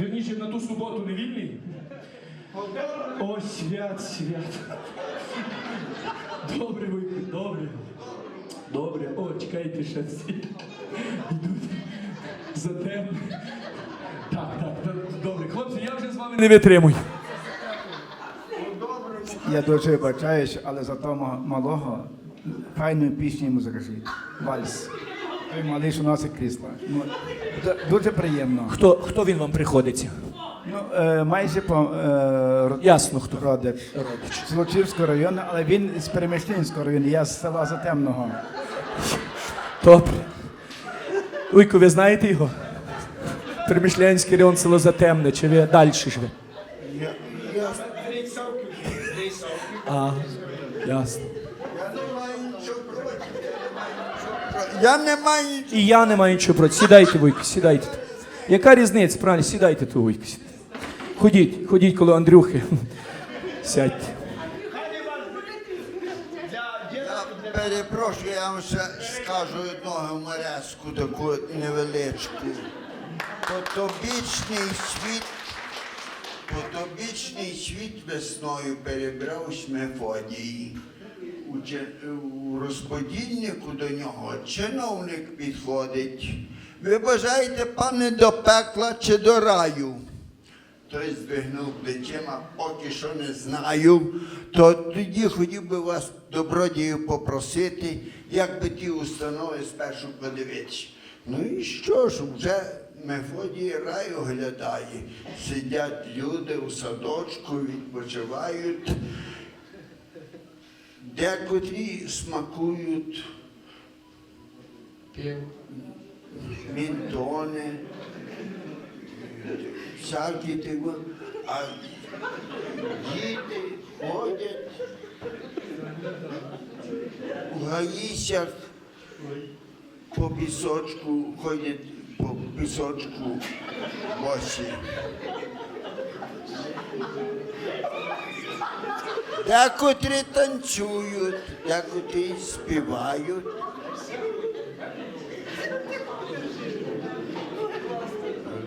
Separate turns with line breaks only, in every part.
Вірніше, на ту суботу не вільний? О, свят, свят. Добре, ви, добре. Добре. О, чекайте ще всі. Йдуть за. Так, так, добре. Хлопці, я вже з вами не витримую.
Я дуже вибачаюсь, але за того малого файну пісню йому закажіть. Вальс. Той малий, що носить крісла. Ну, дуже приємно.
Хто, хто він вам приходиться?
Ну, е, майже по е,
Ясно, хто.
родич.
Родич.
З Лучівського району, але він з Перемишлінського району, я з села Затемного.
Добре. Уйку, ви знаєте його? Перемишлянський район село Затемне, чи ви далі живе? А, ясно.
Я не маю
І я не маю нічого проти. Сідайте, Вуйко, сідайте. Яка різниця? Правильно, сідайте ту, Вуйко. Ходіть, ходіть коло Андрюхи. Сядьте.
Перепрошую, я вам ще скажу одну гумореску таку невеличку. Потобічний світ, потобічний світ весною перебравсь Мефодій. У, чи- у розподільнику до нього чиновник підходить. Ви бажаєте, пане, до пекла чи до раю? Той здвигнув плечима, поки що не знаю. То тоді хотів би вас, добродію, попросити, як би ті установи спершу подивитися. Ну і що ж, вже Мефодій рай оглядає. Сидять люди у садочку, відпочивають. Декотрі смакують мінтони, всякі тиво, а діти ходять у гаїсях по пісочку, ходять по пісочку босі. Декотрі танцюють, декотрі співають.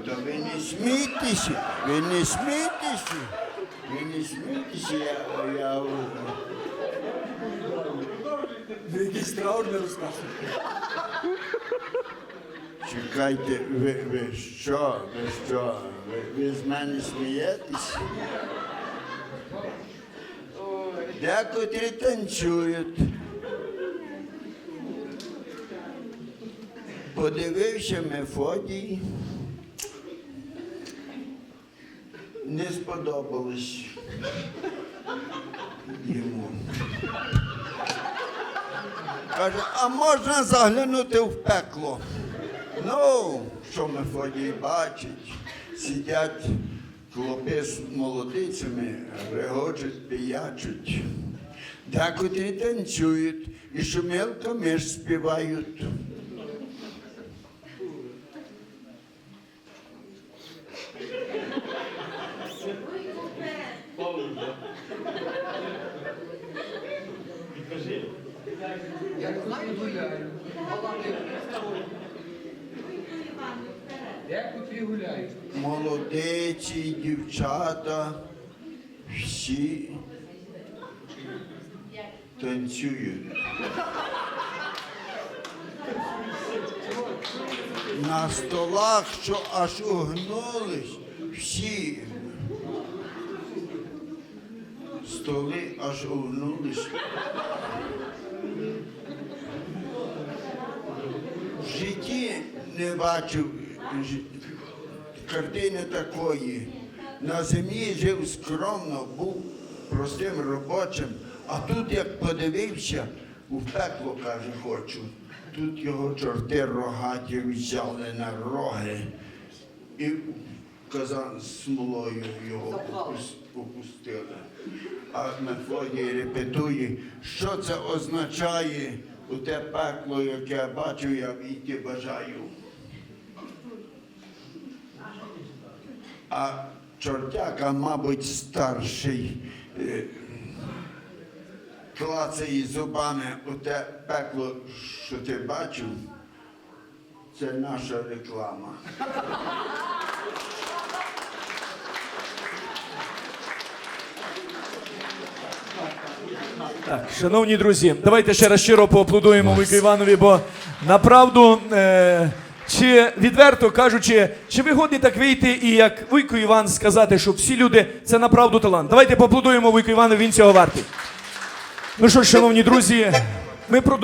То ви не смійтеся, ви не смійтеся, ви не смійтеся, я, я Чекайте, ви, ви що, ви що, ви, ви з мене смієтесь? Декотрі танцюють. Подивився Мефодій. Не сподобалось йому. Каже, а можна заглянути в пекло? Ну, що Мефодій бачить, сидять хлопи з молодицями, регочуть, пиячуть. Декотрі танцюють і шумілками ж співають. Молодиці, дівчата, всі танцюють. На столах, що аж угнулись, всі. Столи аж угнулись. В житті не бачив картини такої. На землі жив скромно, був простим робочим, а тут, як подивився, у пекло каже, хочу. Тут його чорти рогаті взяли на роги і казан з смолою його опус- опустили. А Мефодій репетує, що це означає у те пекло, яке я бачу, я війти бажаю. а чортяка, мабуть, старший е, клацає зубами у те пекло, що ти бачив, це наша реклама.
Так, Шановні друзі, давайте ще раз щиро поаплодуємо Вику Іванові, бо направду. Е чи відверто кажучи, чи ви годні так вийти і як Вуйко Іван сказати, що всі люди це направду талант. Давайте поаплодуємо Вуйко Івану, він цього вартий. Ну що ж, шановні друзі, ми продовжуємо.